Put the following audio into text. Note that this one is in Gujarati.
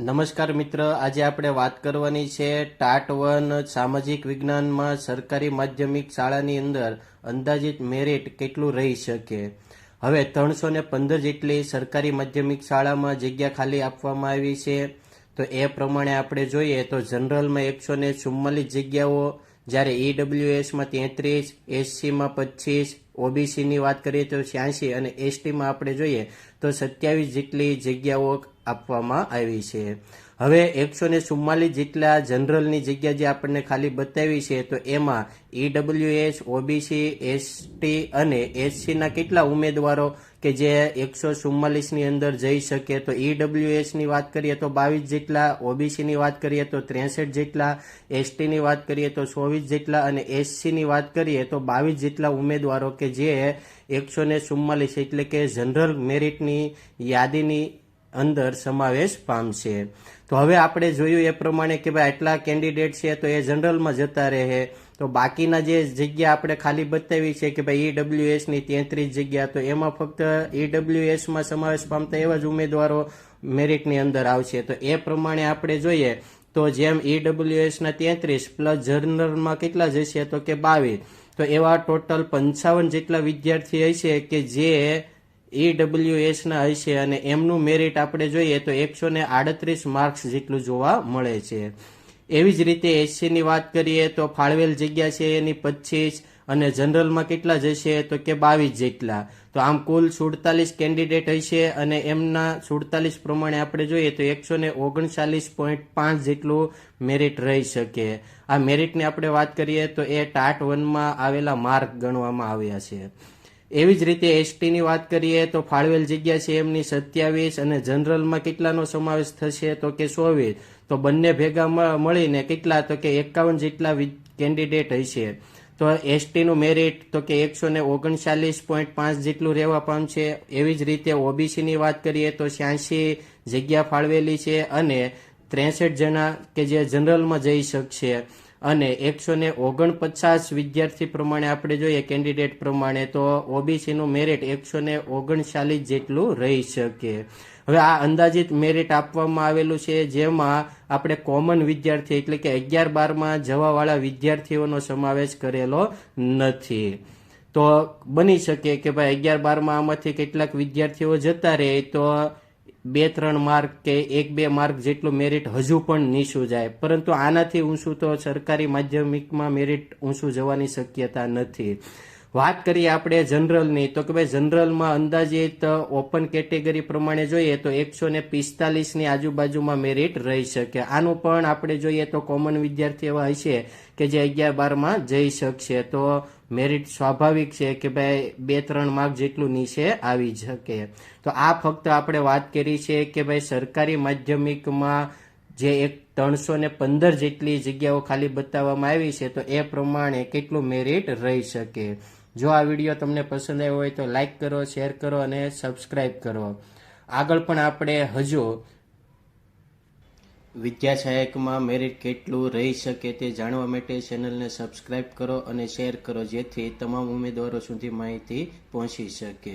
નમસ્કાર મિત્ર, આજે આપણે વાત કરવાની છે ટાટ વન સામાજિક વિજ્ઞાનમાં સરકારી માધ્યમિક શાળાની અંદર અંદાજિત મેરિટ કેટલું રહી શકે? હવે ત્રણસો ને પંદર જેટલી સરકારી માધ્યમિક શાળામાં જગ્યા ખાલી આપવામાં આવી છે. તો એ પ્રમાણે આપણે જોઈએ તો જનરલમાં એકસો ને ચુમ્માલીસ જગ્યાઓ, જ્યારે ઈડબ્લ્યુએસમાં તેત્રીસ એસસીમાં પચીસ ઓબીસીની વાત કરીએ તો છ્યાસી અને એસટીમાં આપણે જોઈએ તો સત્યાવીસ જેટલી જગ્યાઓ આપવામાં આવી છે. હવે એકસો ને ચુમ્માલીસ જેટલા જનરલની જગ્યા જે આપણને ખાલી બતાવી છે, તો એમાં ઈડબ્લ્યુએસ ઓબીસી એસટી અને એસસીના કેટલા ઉમેદવારો કે જે એકસો ચુમ્માલીસની અંદર જઈ શકે? તો ઈડબ્લ્યુએસની વાત કરીએ તો બાવીસ જેટલા ઓબીસીની વાત કરીએ તો ત્રેસઠ જેટલા એસટીની વાત કરીએ તો ચોવીસ જેટલા અને એસસીની વાત કરીએ તો બાવીસ જેટલા ઉમેદવારો કે જે એકસો ને ચુમ્માલીસ એટલે કે જનરલ મેરિટની યાદીની અંદર સમાવેશ પામશે. તો હવે આપણે જોયું એ પ્રમાણે કે ભાઈ આટલા કેન્ડિડેટ છે તો એ જનરલમાં જતા રહે. તો બાકીના જે જગ્યા આપણે ખાલી બતાવી છે કે ભાઈ ઈડબ્લ્યુએસની તેત્રીસ જગ્યા, તો એમાં ફક્ત ઈડબ્લ્યુએસમાં સમાવેશ પામતા એવા જ ઉમેદવારો મેરિટની અંદર આવશે. તો એ પ્રમાણે આપણે જોઈએ તો જેમ ઈડબ્લ્યુએસના તેત્રીસ પ્લસ જનરલમાં કેટલા જશે તો કે બાવીસ. તો એવા ટોટલ પંચાવન જેટલા વિદ્યાર્થી હશે કે જે ઈડબ્લ્યુએસના હશે અને એમનું મેરિટ આપણે જોઈએ તો એકસો ને આડત્રીસ માર્ક્સ જેટલું જોવા મળે છે. એવી જ રીતે એસસીની વાત કરીએ તો ફાળવેલ જગ્યા છે એની પચીસ અને જનરલમાં કેટલા જશે તો કે બાવીસ જેટલા. તો આમ કુલ સુડતાલીસ કેન્ડિડેટ હશે અને એમના સુડતાલીસ પ્રમાણે આપણે જોઈએ તો એકસો ને ઓગણચાલીસ પોઈન્ટ પાંચ જેટલું મેરિટ રહી શકે. આ મેરિટની આપણે વાત કરીએ તો એ ટાટ વનમાં આવેલા માર્ક ગણવામાં આવ્યા છે. એવી જ રીતે એસટીની વાત કરીએ તો ફાળવેલ જગ્યા છે એમની સત્યાવીસ અને જનરલમાં કેટલાનો સમાવેશ થશે તો કે ચોવીસ? તો બંને ભેગા મળીને કેટલા? તો કે એકાવન જેટલા કેન્ડિડેટ હશે. તો એસટીનું મેરિટ તો કે એકસો ને ઓગણચાલીસ પોઈન્ટ પાંચ જેટલું રહેવા પામશે એવી જ રીતે ઓબીસીની વાત કરીએ તો છ્યાસી જગ્યા ફાળવેલી છે અને ત્રેસઠ જણા કે જે જનરલમાં જઈ શકશે. અને એકસો ને ઓગણપચાસ વિદ્યાર્થી પ્રમાણે આપણે જોઈએ કેન્ડિડેટ પ્રમાણે, તો ઓબીસીનું મેરિટ એકસો ને ઓગણચાલીસ જેટલું રહી શકે. હવે આ અંદાજિત મેરિટ આપવામાં આવેલું છે, જેમાં આપણે કોમન વિદ્યાર્થી એટલે કે અગિયાર બારમાં જવાવાળા વિદ્યાર્થીઓનો સમાવેશ કરેલો નથી. તો બની શકે કે ભાઈ અગિયાર બારમાં આમાંથી કેટલાક વિદ્યાર્થીઓ જતા રહે, તો બે, ત્રણ માર્ક કે એક, બે માર્ક જેટલું મેરિટ હજુ પણ નીચું જાય. પરંતુ આનાથી ઊંચું તો સરકારી માધ્યમિકમાં મેરિટ ઊંચું જવાની શક્યતા નથી. વાત કરીએ આપણે જનરલની, તો કે ભાઈ જનરલમાં અંદાજિત ઓપન કેટેગરી પ્રમાણે જોઈએ તો એકસો ને પિસ્તાલીસની આજુબાજુમાં મેરિટ રહી શકે. આનું પણ આપણે જોઈએ તો કોમન વિદ્યાર્થી એવા હશે કે જે અગિયાર, બારમાં જઈ શકશે. તો મેરિટ સ્વાભાવિક છે કે ભાઈ, બે, ત્રણ માર્ક જેટલું નીચે આવી શકે. તો આ ફક્ત આપણે વાત કરી છે કે ભાઈ, સરકારી માધ્યમિકમાં જે એક ત્રણસો ને પંદર જેટલી જગ્યાઓ ખાલી બતાવવામાં આવી છે, તો એ પ્રમાણે કેટલું મેરિટ રહી શકે. જો આ વીડિયો તમને પસંદ આવ્યો હોય તો લાઈક કરો શેર કરો અને સબસ્ક્રાઈબ કરો. આગળ પણ આપણે હજુ વિદ્યા સહાયકમાં મેરિટ કેટલું રહી શકે તે જાણવા માટે ચેનલને સબસ્ક્રાઇબ કરો અને શેર કરો જેથી તમામ ઉમેદવારો સુધી માહિતી પહોંચી શકે.